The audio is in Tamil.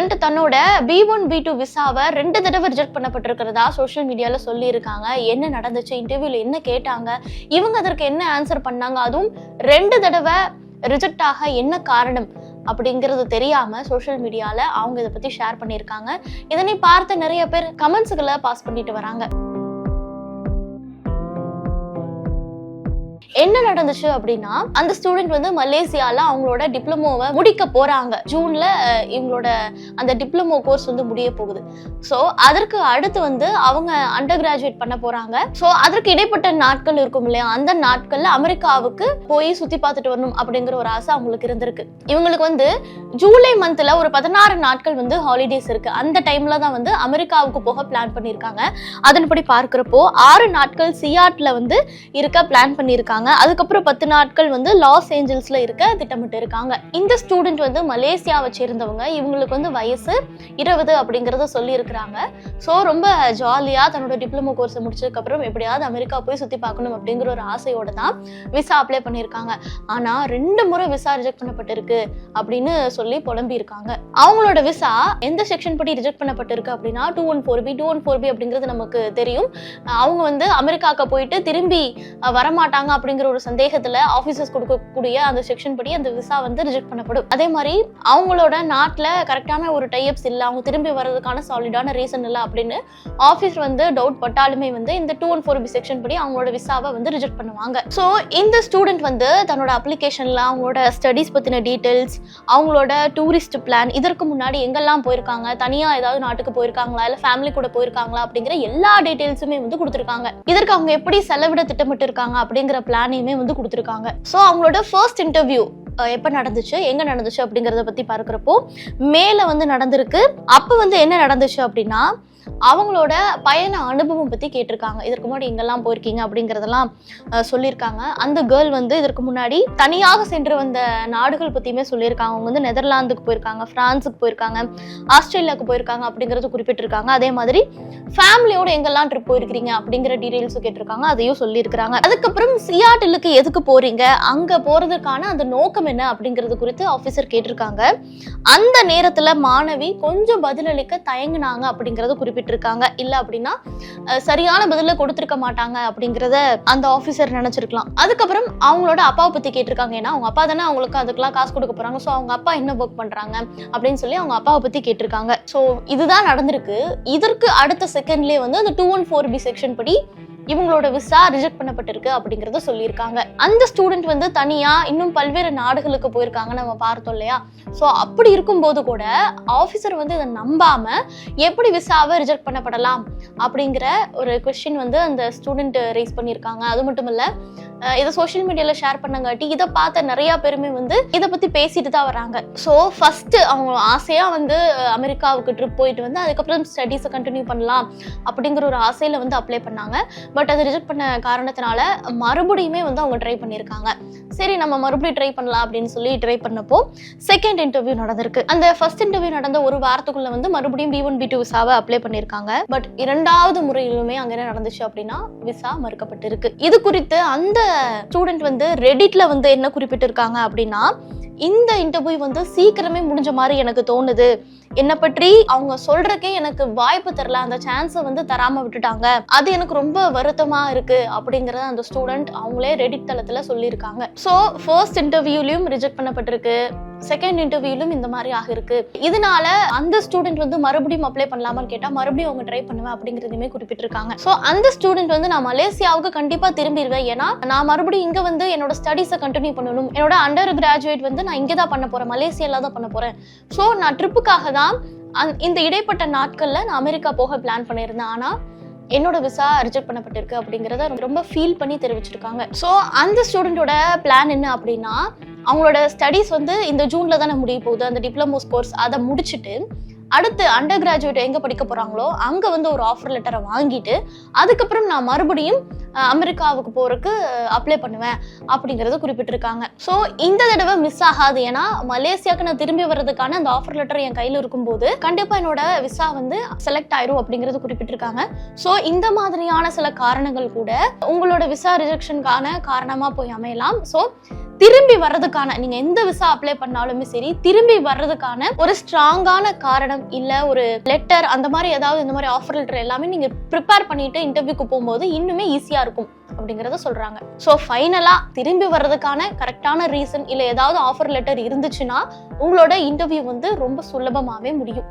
ஸ்டூடெண்ட் தன்னோட பி ஒன் பி டூ விசாவை ரெண்டு தடவை ரிஜெக்ட் பண்ணப்பட்டிருக்கிறதா சோஷியல் மீடியாவில் சொல்லியிருக்காங்க. என்ன நடந்துச்சு? இன்டர்வியூவில் என்ன கேட்டாங்க? இவங்க அதற்கு என்ன ஆன்சர் பண்ணாங்க? அதுவும் ரெண்டு தடவை ரிஜெக்ட் ஆக என்ன காரணம் அப்படிங்கிறது தெரியாம சோஷியல் மீடியால அவங்க இதை பத்தி ஷேர் பண்ணியிருக்காங்க. இதனை பார்த்து நிறைய பேர் கமெண்ட்ஸுகளை பாஸ் பண்ணிட்டு வராங்க. என்ன நடந்துச்சு அப்படின்னா அந்த ஸ்டூடெண்ட் வந்து மலேசியால அவங்களோட டிப்ளமோவை முடிக்க போறாங்க. ஜூன்ல இவங்களோட அந்த டிப்ளமோ கோர்ஸ் வந்து முடிய போகுது. ஸோ அதற்கு அடுத்து வந்து அவங்க அண்டர் கிராஜுவேட் பண்ண போறாங்க. ஸோ அதற்கு இடைப்பட்ட நாட்கள் இருக்கும் இல்லையா? அந்த நாட்கள்ல அமெரிக்காவுக்கு போய் சுத்தி பார்த்துட்டு வரணும் அப்படிங்கிற ஒரு ஆசை அவங்களுக்கு இருந்திருக்கு. இவங்களுக்கு வந்து ஜூலை மந்த்ல ஒரு பதினாறு நாட்கள் வந்து ஹாலிடேஸ் இருக்கு. அந்த டைம்ல தான் வந்து அமெரிக்காவுக்கு போக பிளான் பண்ணியிருக்காங்க. அதன்படி பார்க்கிறப்போ ஆறு நாட்கள் சியாட்ல வந்து இருக்க பிளான் பண்ணியிருக்காங்க. அதுக்கப்புறம் பத்து நாட்கள் வந்து லாஸ் ஏஞ்சல்ஸ்ல இருக்க திட்டமிட்டு இருக்காங்க இந்த ஸ்டூடெண்ட் வந்து மலேசியாவை சேர்ந்தவங்க. இவங்களுக்கு வந்து வயசு இருபது அப்படிங்கறத சொல்லியிருக்கிறாங்க. ஸோ ரொம்ப ஜாலியாக தன்னோட டிப்ளமோ கோர்ஸை முடிச்சதுக்கப்புறம் எப்படியாவது அமெரிக்கா போய் சுற்றி பார்க்கணும் அப்படிங்கிற ஒரு ஆசையோட தான் விசா அப்ளை பண்ணியிருக்காங்க. ஆனா ரெண்டு முறை விசா ரிஜெக்ட் பண்ணப்பட்டிருக்கு அப்படின்னு சொல்லி புலம்பி இருக்காங்க அவங்களோட விசா எந்த செக்ஷன் படி ரிஜெக்ட் பண்ணப்பட்டிருக்கு அப்படின்னா two one four B two one four B அப்படிங்கிறது நமக்கு தெரியும். அவங்க வந்து அமெரிக்காவுக்கு போயிட்டு திரும்பி வரமாட்டாங்க அப்படிங்கிற ஒரு சந்தேகத்துல ஆபீசர்ஸ் கொடுக்கக்கூடிய அந்த செக்ஷன் படி அந்த விசா வந்து ரிஜெக்ட் பண்ணப்படும். அதே மாதிரி அவங்களோட நாட்டுல கரெக்டான ஒரு டைப்ஸ் இல்லை அவங்க திரும்பி வர்றதுக்கான சாலிடான ரீசன் இல்லை அப்படின்னு ஆஃபீஸ் வந்து டவுட் பட்டாலுமே வந்து இந்த two one four B section படி அவங்களோட விசாவை வந்து ரிஜெக்ட் பண்ணுவாங்க. ஸோ இந்த ஸ்டூடெண்ட் வந்து தன்னோட அப்ளிகேஷன்ல அவங்களோட ஸ்டடீஸ் பத்தின டீடைல்ஸ் அவங்களோட டூரிஸ்ட் பிளான் இதற்கு முன்னாடி எங்கெல்லாம் போயிருக்காங்க தனியா ஏதாவது நாட்டுக்கு போயிருக்காங்களா இல்ல ஃபேமிலி கூட போயிருக்காங்களா அப்படிங்கிற எல்லா டீடைல்ஸுமே வந்து கொடுத்துருக்காங்க. இதற்கு அவங்க எப்படி செலவிட திட்டமிட்டு இருக்காங்க அப்படிங்கிற பிளான் பிளானையுமே வந்து கொடுத்துருக்காங்க. ஸோ அவங்களோட ஃபர்ஸ்ட் இன்டர்வியூ எப்போ நடந்துச்சு எங்கே நடந்துச்சு அப்படிங்கிறத பற்றி பார்க்குறப்போ மேலே வந்து நடந்திருக்கு. அப்போ வந்து என்ன நடந்துச்சு அப்படின்னா அவங்களோட பயண அனுபவம் பத்தி கேட்டிருக்காங்க. இதற்கு முன்னாடி எங்கெல்லாம் போயிருக்கீங்க அப்படிங்கறதெல்லாம் சொல்லியிருக்காங்க. அந்த கேர்ள் வந்து இதற்கு முன்னாடி தனியாக சென்று வந்த நாடுகள் பத்தியுமே சொல்லியிருக்காங்க. அவங்க வந்து நெதர்லாந்துக்கு போயிருக்காங்க பிரான்ஸுக்கு போயிருக்காங்க ஆஸ்திரேலியாவுக்கு போயிருக்காங்க அப்படிங்கிறது குறிப்பிட்டிருக்காங்க. அதே மாதிரி ஃபேமிலியோட எங்கெல்லாம் ட்ரிப் போயிருக்கிறீங்க அப்படிங்கிற டீடைல்ஸும் கேட்டிருக்காங்க. அதையும் சொல்லியிருக்கிறாங்க. அதுக்கப்புறம் சியாட்டிலுக்கு எதுக்கு போறீங்க? அங்க போறதுக்கான அந்த நோக்கம் என்ன அப்படிங்கிறது குறித்து ஆஃபீஸர் கேட்டிருக்காங்க. அந்த நேரத்துல மாணவி கொஞ்சம் பதிலளிக்க தயங்குனாங்க அப்படிங்கறத குறிப்பிட்டிருக்காங்க. இல்ல அப்படின்னா சரியான பதில கொடுத்துருக்க மாட்டாங்க அப்படிங்கறத அந்த ஆஃபீஸர் நினைச்சிருக்கலாம். அதுக்கப்புறம் அவங்களோட அப்பாவை பத்தி கேட்டிருக்காங்க. ஏன்னா அவங்க அப்பா தானே அவங்களுக்கு அதுக்கெல்லாம் காசு கொடுக்க போறாங்க. ஸோ அவங்க அப்பா என்ன ஒர்க் பண்றாங்க அப்படின்னு சொல்லி அவங்க அப்பாவை பத்தி கேட்டிருக்காங்க. ஸோ இதுதான் நடந்திருக்கு. இதற்கு அடுத்த செகண்ட்லயே வந்து அந்த two one four B section படி இவங்களோட விசா ரிஜெக்ட் பண்ணப்பட்டிருக்கு அப்படிங்கறத சொல்லியிருக்காங்க. அந்த ஸ்டூடெண்ட் வந்து தனியா இன்னும் பல்வேறு நாடுகளுக்கு போயிருக்காங்க நம்ம பார்த்தோம் இல்லையா? ஸோ அப்படி இருக்கும்போது கூட ஆஃபீஸர் வந்து இதை நம்பாம எப்படி விசாவை ரிஜெக்ட் பண்ணப்படலாம் அப்படிங்கிற ஒரு கொஸ்டின் வந்து அந்த ஸ்டூடெண்ட் ரைஸ் பண்ணியிருக்காங்க. அது மட்டும் இல்லை இதை சோஷியல் மீடியாவில் ஷேர் பண்ணங்காட்டி இதை பார்த்த நிறைய பேருமே வந்து இதை பற்றி பேசிட்டு தான் வராங்க. ஸோ ஃபர்ஸ்ட் அவங்க ஆசையாக வந்து அமெரிக்காவுக்கு ட்ரிப் போயிட்டு வந்து அதுக்கப்புறம் ஸ்டடீஸை கண்டினியூ பண்ணலாம் அப்படிங்கிற ஒரு ஆசையில் வந்து அப்ளை பண்ணாங்க. பட் அது ரிஜெக்ட் பண்ண காரணத்தினால மறுபடியுமே வந்து அவங்க ட்ரை பண்ணியிருக்காங்க சரி நம்ம மறுபடியும் ட்ரை பண்ணலாம் அப்படின்னு சொல்லி ட்ரை பண்ணப்போ செகண்ட் இன்டர்வியூ நடந்திருக்கு. அந்த ஃபர்ஸ்ட் இன்டர்வியூ நடந்த ஒரு வாரத்துக்குள்ள வந்து மறுபடியும் பி ஒன் பி டூ விசாவை அப்ளை பண்ணியிருக்காங்க பட் இரண்டாவது முறையிலுமே அங்க என்ன நடந்துச்சு அப்படின்னா விசா மறுக்கப்பட்டிருக்கு. இது குறித்து அந்த ஸ்டூடெண்ட் வந்து ரெடிட்ல வந்து என்ன குறிப்பிட்டிருக்காங்க அப்படின்னா இந்த இன்டர்வியூ வந்து சீக்கிரமே முடிஞ்ச மாதிரி எனக்கு தோணுது. என்னை பற்றி அவங்க சொல்றதுக்கே எனக்கு வாய்ப்பு தரல. அந்த சான்ஸை வந்து தராம விட்டுட்டாங்க. அது எனக்கு ரொம்ப வருத்தமா இருக்கு அப்படிங்கறத அந்த ஸ்டூடெண்ட் அவங்களே ரெடிட் தளத்துல சொல்லியிருக்காங்க. ஸோ ஃபர்ஸ்ட் இன்டர்வியூலையும் ரிஜெக்ட் பண்ணப்பட்டிருக்கு. செகண்ட் இன்டர்வியூலும் இந்த மாதிரி ஆகிருக்கு இதனால அந்த ஸ்டூடெண்ட் வந்து மறுபடியும் அப்ளை பண்ணலாமான்னு கேட்டா மறுபடியும் அவங்க ட்ரை பண்ணுவேன் அப்படிங்கிறதுமே குறிப்பிட்டிருக்காங்க. ஸோ அந்த ஸ்டூடெண்ட் வந்து நான் மலேசியாவுக்கு கண்டிப்பா திரும்பிடுவேன். ஏன்னா நான் மறுபடியும் இங்க வந்து என்னோட ஸ்டடீஸை கண்டினியூ பண்ணணும். என்னோட அண்டர் கிராஜுவேட் வந்து நான் இங்கே தான் பண்ண போறேன். மலேசியால தான் பண்ண போறேன். ஸோ நான் ட்ரிப்புக்காக தான் இந்த இடைப்பட்ட நாட்கள்ல நான் அமெரிக்கா போக பிளான் பண்ணியிருந்தேன். ஆனா என்னோட விசா ரிஜெக்ட் பண்ணப்பட்டிருக்கு அப்படிங்கிறத ரொம்ப ஃபீல் பண்ணி தெரிவிச்சிருக்காங்க. ஸோ அந்த ஸ்டூடெண்டோட பிளான் என்ன அப்படின்னா அவங்களோட ஸ்டடீஸ் வந்து இந்த ஜூன்ல தானே முடிய போகுது. அந்த டிப்ளமோ கோர்ஸ் அதை முடிச்சுட்டு அடுத்து அண்டர் கிராஜுவேட் எங்கே படிக்க போகிறாங்களோ அங்கே வந்து ஒரு ஆஃபர் லெட்டரை வாங்கிட்டு அதுக்கப்புறம் நான் மறுபடியும் அமெரிக்காவுக்கு போகிறதுக்கு அப்ளை பண்ணுவேன் அப்படிங்கிறத குறிப்பிட்டிருக்காங்க. ஸோ இந்த தடவை மிஸ் ஆகாது. ஏன்னா மலேசியாவுக்கு நான் திரும்பி வர்றதுக்கான அந்த ஆஃபர் லெட்டர் என் கையில் இருக்கும்போது கண்டிப்பாக என்னோட விசா வந்து செலக்ட் ஆயிரும் அப்படிங்கிறது குறிப்பிட்டிருக்காங்க. ஸோ இந்த மாதிரியான சில காரணங்கள் கூட உங்களோட விசா ரிஜெக்ஷனுக்கான காரணமாக போய் அமையலாம். ஸோ திரும்பி வர்றதுக்கான நீங்க எந்த விசா அப்ளை பண்ணாலுமே சரி திரும்பி வர்றதுக்கான ஒரு ஸ்ட்ராங்கான காரணம் இல்ல ஒரு லெட்டர் அந்த மாதிரி ஏதாவது இந்த மாதிரி ஆஃபர் லெட்டர் எல்லாமே நீங்க ப்ரிப்பேர் பண்ணிட்டு இன்டர்வியூக்கு போகும்போது இன்னுமே ஈஸியா இருக்கும் அப்படிங்கறத சொல்றாங்க. ஸோ ஃபைனலா திரும்பி வர்றதுக்கான கரெக்டான ரீசன் இல்ல ஏதாவது ஆஃபர் லெட்டர் இருந்துச்சுன்னா உங்களோட இன்டர்வியூ வந்து ரொம்ப சுலபமாவே முடியும்.